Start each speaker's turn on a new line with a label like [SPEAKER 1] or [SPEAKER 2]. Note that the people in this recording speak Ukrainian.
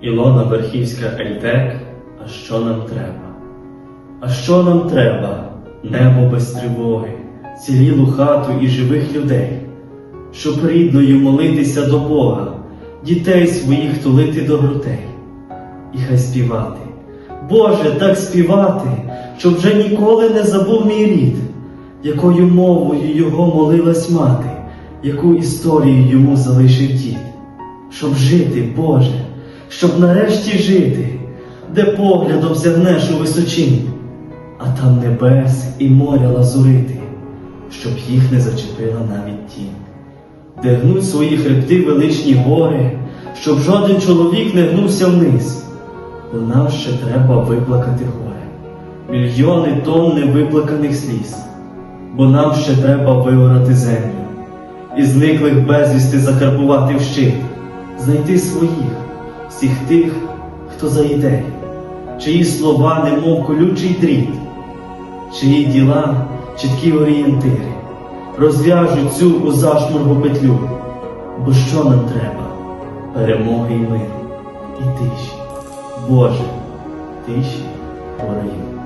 [SPEAKER 1] Ілона Верхівська Ельтек, а що нам треба? А що нам треба? Небо без тривоги, цілілу хату і живих людей, щоб рідною молитися до Бога, дітей своїх тулити до грудей, і хай співати. Боже, так співати, щоб вже ніколи не забув мій рід, якою мовою його молилась мати, яку історію йому залишив дід. Щоб жити, Боже, щоб нарешті жити, де поглядом сягнеш у височині, а там небес і моря лазурити, щоб їх не зачепила навіть тінь. Де гнуть свої хребти величні гори, щоб жоден чоловік не гнувся вниз, бо нам ще треба виплакати горе, мільйони тонн невиплаканих сліз, бо нам ще треба виорати землю, і зниклих безвісти закарбувати в щит, знайти своїх, всіх тих, хто за ідею, чиї слова, немов колючий дріт, чиї діла чіткі орієнтири, розв'яжуть цю у зашморгу петлю. Бо що нам треба? Перемоги і миру, і тиші. Боже, тиші по раю.